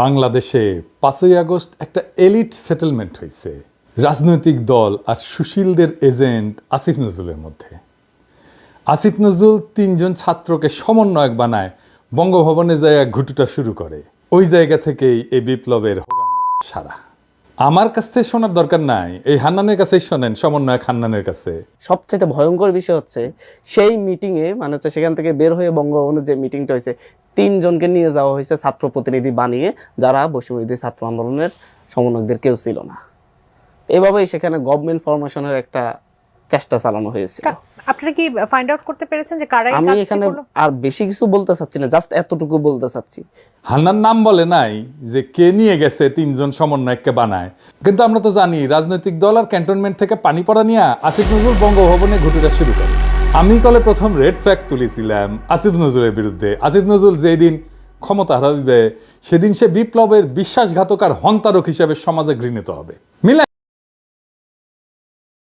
বাংলাদেশে পাঁচই আগস্ট একটা এলিট সেটেলমেন্ট হয়েছে। রাজনৈতিক দল আর সুশীলদের এজেন্ট আসিফ নজরুলের মধ্যে। আসিফ নজরুল তিনজন ছাত্রকে সমন্বয়ক বানায়, বঙ্গভবনে যায় ঘুটুটা শুরু করে। ওই জায়গা থেকেই এই বিপ্লবের সারা। আমার কাছ থেকে শোনার দরকার নাই। এই হান্নানের কাছেই শোনেন, সমন্বয়ক হান্নানের কাছে। সবচেয়ে ভয়ঙ্কর বিষয় হচ্ছে, সেই মিটিংয়ে মানে হচ্ছে সেখান থেকে বের হয়ে বঙ্গভবনের যে মিটিংটা হয়েছে, তিনজনকে নিয়ে যাওয়া হয়েছে ছাত্র প্রতিনিধি বানিয়ে, যারা বৈষম্যবিধি ছাত্র আন্দোলনের সমন্বয়কদের কেউ ছিল না। এভাবেই সেখানে গভর্নমেন্ট ফরমেশনের একটা চেষ্টা চালানো হয়েছিল। কা- আপনারা কি ফাইন্ড আউট করতে পেরেছেন যে কারা এই আমি এখানে আর বেশি কিছু বলতে চাচ্ছি না জাস্ট এতটুকু বলতে চাচ্ছি। হান্নার নাম বলে নাই যে কে নিয়ে গেছে তিনজন সমন্বয়ককে বানায়। কিন্তু আমরা তো জানি রাজনৈতিক দল আর ক্যান্টনমেন্ট থেকে পানি পড়া নিয়ে আসিফ নজরুল বঙ্গভবনে ঘুটুটা শুরু করে। আমি কলে প্রথম রেড ফ্ল্যাগ তুলেছিলাম আসিফ নজরুলের বিরুদ্ধে। আসিফ নজরুল যেদিন ক্ষমতা হারাবে সেদিন সে বিপ্লবের বিশ্বাসঘাতক আর হন্তারক হিসেবে সমাজে ঘৃণিত হবে।